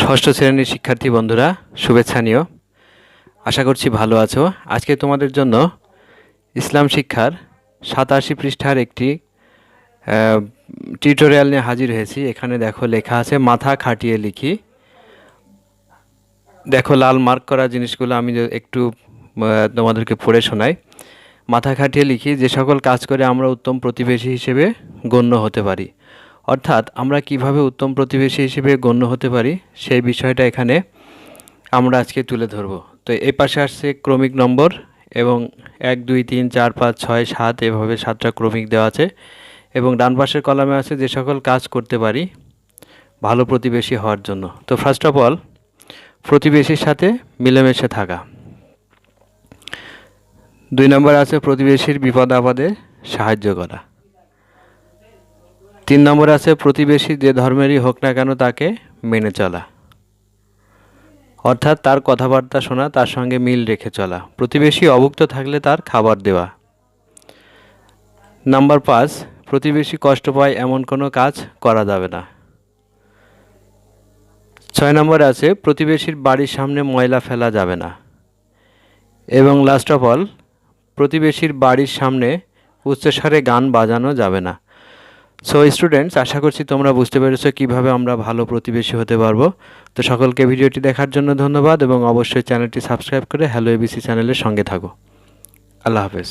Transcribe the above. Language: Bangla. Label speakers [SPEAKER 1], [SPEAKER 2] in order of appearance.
[SPEAKER 1] ষষ্ঠ শ্রেণির শিক্ষার্থী বন্ধুরা, শুভেচ্ছা নিও। আশা করছি ভালো আছো। আজকে তোমাদের জন্য ইসলাম শিক্ষার সাতাশি পৃষ্ঠার একটি টিউটোরিয়াল নিয়ে হাজির হয়েছি। এখানে দেখো লেখা আছে, মাথা খাটিয়ে লিখি। দেখো লাল মার্ক করা জিনিসগুলো আমি একটু তোমাদেরকে পড়ে শোনাই। মাথা খাটিয়ে লিখি, যে সকল কাজ করে আমরা উত্তম প্রতিবেশী হিসেবে গণ্য হতে পারি। অর্থাৎ আমরা কীভাবে উত্তম প্রতিবেশী হিসেবে গণ্য হতে পারি, সেই বিষয়টা এখানে আমরা আজকে তুলে ধরব। তো এই পাশে আসছে ক্রমিক নম্বর এবং এক, দুই, তিন, চার, পাঁচ, ছয়, সাত, এভাবে সাতটা ক্রমিক দেওয়া আছে এবং ডান পাশের কলামে আছে যে সকল কাজ করতে পারি ভালো প্রতিবেশী হওয়ার জন্য। তো ফার্স্ট অফ অল প্রতিবেশীর সাথে মিলেমিশে থাকা। দুই নম্বর আছে প্রতিবেশীর বিপদ আপদে সাহায্য করা। তিন নম্বর আছে, প্রতিবেশী যে ধর্মেরই হোক না কেন তাকে মেনে চলা। অর্থাৎ তার কথাবার্তা শোনা, তার সঙ্গে মিল রেখে চলা। প্রতিবেশী অভুক্ত থাকলে তার খাবার দেওয়া। নাম্বার পাঁচ, প্রতিবেশী কষ্ট পায় এমন কোনো কাজ করা যাবে না। ছয় নম্বর আছে, প্রতিবেশীর বাড়ির সামনে ময়লা ফেলা যাবে না। এবং লাস্ট অফ অল প্রতিবেশীর বাড়ির সামনে উচ্চস্বরে গান বাজানো যাবে না। সো স্টুডেন্টস আশা করছি তোমরা বুঝতে পেরেছ কীভাবে আমরা ভালো প্রতিবেশী হতে পারব। তো সকলকে ভিডিওটি দেখার জন্য ধন্যবাদ এবং অবশ্যই চ্যানেলটি সাবস্ক্রাইব করে হ্যালো এবিসি চ্যানেলের সঙ্গে থাকো। আল্লাহ হাফেজ।